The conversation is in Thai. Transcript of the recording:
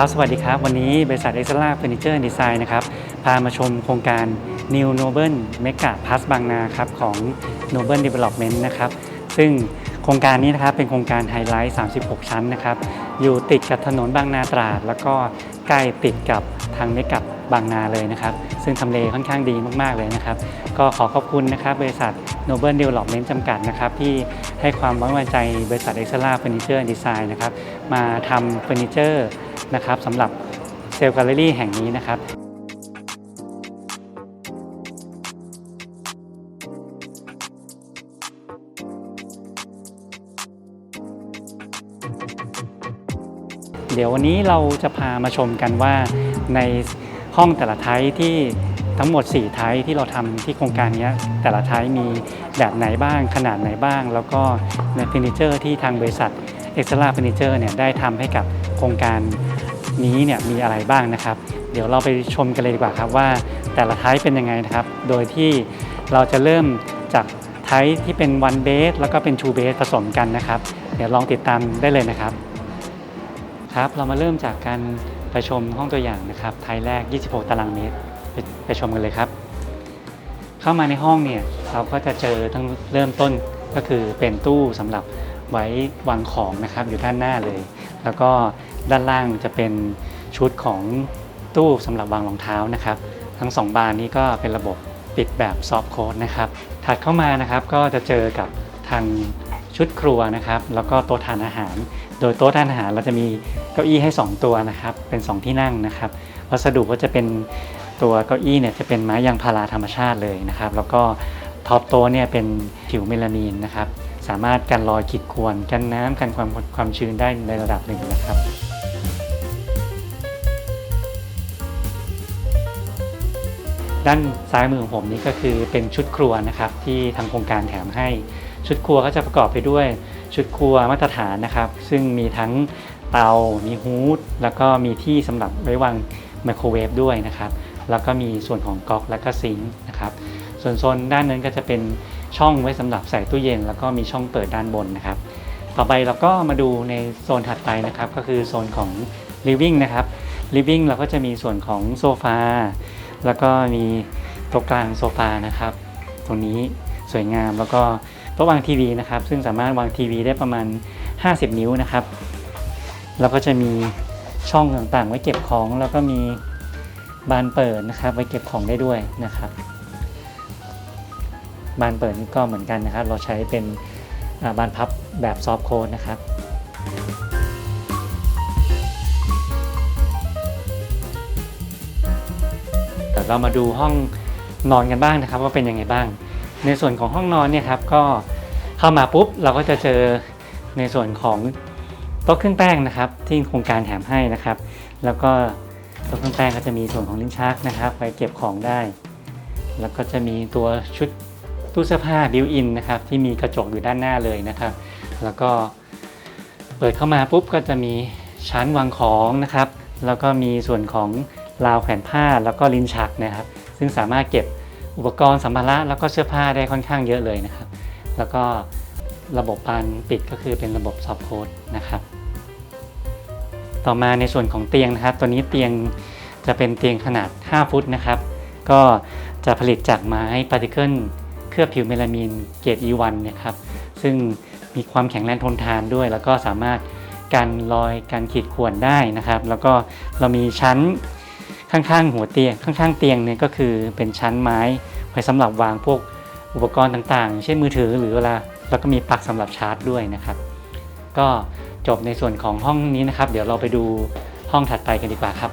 ครับสวัสดีครับ วันนี้บริษัทเอ็กซ์ล่าเฟอร์นิเจอร์ดีไซน์นะครับ พามาชมโครงการ New Noble Mega Plus บางนาครับของ Noble Development นะครับ ซึ่งโครงการนี้นะครับเป็นโครงการไฮไลท์ 36 ชั้นนะครับ อยู่ติดกับถนนบางนาตราด แล้วก็ใกล้ติดกับทางเมกับบางนาเลยนะครับ ซึ่งทำเลค่อนข้างดีมาก ๆ เลยนะครับ ก็ขอขอบคุณนะครับ บริษัท Noble Development จำกัดนะครับ ที่ให้ความไว้วางใจบริษัท e x c e l a Furniture and Design นะครับ มาทำเฟอร์นิเจอร์ นะครับสำหรับเซลล์แกลเลอรี่แห่งนี้นะครับเดี๋ยววันนี้เราจะพามาชมกันว่าในห้องแต่ละไทป์ที่ทั้งหมด 4 ไทป์ที่เราทำที่โครงการนี้แต่ละไทป์มีแบบไหนบ้างขนาดไหนบ้าง แล้วก็ในเฟอร์นิเจอร์ที่ทางบริษัทเอ็กซ์ลาเฟอร์นิเจอร์เนี่ยได้ทำให้กับโครงการ นี้เนี่ยมีอะไรบ้างนะครับ เดี๋ยวเราไปชมกันเลยดีกว่าครับว่าแต่ละไทป์เป็นยังไงนะครับ โดยที่เราจะเริ่มจากไทป์ที่เป็น one base แล้วก็เป็น two base ผสมกันนะครับ เดี๋ยวลองติดตามได้เลยนะครับครับเรามาเริ่มจากการไปชมห้องตัวอย่างนะครับไทยแรก 26 ตารางเมตรไปไปชมกันเลยครับ เข้ามาในห้องเนี่ยเราก็จะเจอทั้งเริ่มต้นก็คือเป็นตู้สำหรับ ไว้วางของนะครับอยู่ด้านหน้าเลย แล้วก็ด้านล่างจะเป็นชุดของตู้สำหรับวางรองเท้านะครับ ทั้งสองบานนี้ก็เป็นระบบปิดแบบซอฟต์โค้ดนะครับถัดเข้ามานะครับก็จะเจอกับทางชุดครัวนะครับ แล้วก็โต๊ะทานอาหาร โดยโต๊ะทานอาหารเราจะมีเก้าอี้ให้ 2 ตัวนะครับ เป็น 2 ที่นั่งนะครับ วัสดุก็จะเป็นตัวเก้าอี้เนี่ยจะเป็นไม้ยางพาราธรรมชาติเลยนะครับ แล้วก็ท็อปโต๊ะเนี่ยเป็นผิวเมลามีนนะครับ สามารถกันรอยขีดข่วนกันน้ำกันความความชื้นได้ในระดับหนึ่งนะครับด้านซ้ายมือของผมนี่ก็คือเป็นชุดครัวนะครับที่ทางโครงการแถมให้ ชุดครัวก็จะประกอบไปด้วยชุดครัวมาตรฐานนะครับ ซึ่งมีทั้งเตา มีฮูดแล้วก็มีที่สำหรับไว้วางไมโครเวฟด้วยนะครับ แล้วก็มีส่วนของก๊อกและก็ซิงค์นะครับ ส่วนโซนด้านนั้นก็จะเป็น ช่องไว้สำหรับใส่ตู้เย็น แล้วก็มีช่องเปิดด้านบนนะครับ ต่อไปเราก็มาดูในโซนถัดไปนะครับก็คือโซนของ living นะครับ living เราก็จะมีส่วนของโซฟาแล้วก็มีโต๊ะกลางโซฟานะครับ ตรงนี้สวยงามแล้วก็โต๊ะวางทีวีนะครับ ซึ่งสามารถวางทีวีได้ประมาณ 50 นิ้วนะครับ แล้วก็จะมีช่องต่างๆ ไว้เก็บของ แล้วก็มีบานเปิดนะครับ ไว้เก็บของได้ด้วยนะครับ บานเปิดนี่ก็เหมือนกันนะครับ เราใช้เป็นบานพับแบบซอฟโค้ดนะครับเดี๋ยวเรามาดูห้องนอนกันบ้างนะครับว่าเป็นยังไงบ้าง ในส่วนของห้องนอนเนี่ยครับก็เข้ามาปุ๊บเราก็จะเจอในส่วนของโต๊ะเครื่องแป้งนะครับ ที่โครงการแถมให้นะครับ แล้วก็โต๊ะเครื่องแป้งก็จะมีส่วนของลิ้นชักนะครับไว้เก็บของได้ แล้วก็จะมีตัวชุด ตู้เสื้อผ้าบิวอินนะครับที่มีกระจกอยู่ด้านหน้าเลยนะครับ แล้วก็เปิดเข้ามาปุ๊บก็จะมีชั้นวางของนะครับ แล้วก็มีส่วนของราวแขวนผ้าแล้วก็ลิ้นชักนะครับ ซึ่งสามารถเก็บอุปกรณ์สัมภาระแล้วก็เสื้อผ้าได้ค่อนข้างเยอะเลยนะครับ แล้วก็ระบบปานปิดก็คือเป็นระบบซอฟต์โค้ดนะครับ ต่อมาในส่วนของเตียงนะครับ ตัวนี้เตียงจะเป็นเตียงขนาด 5 ฟุตนะครับ ก็จะผลิตจากไม้ปาร์ติเคิล ลือบผิวเมลามีนเกรด E1 นะครับซึ่งมีความแข็งแรงทนทานด้วย แล้วก็สามารถกันรอยกันขีดข่วนได้นะครับ แล้วก็เรามีชั้นข้างๆหัวเตียงข้างๆเตียงเนี่ยก็คือเป็นชั้นไม้ไว้สำหรับวางพวกอุปกรณ์ต่างๆ เช่นมือถือหรือเวลาแล้วก็มีปลั๊กสำหรับชาร์จด้วยนะครับ ก็จบในส่วนของห้องนี้นะครับ เดี๋ยวเราไปดูห้องถัดไปกันดีกว่าครับ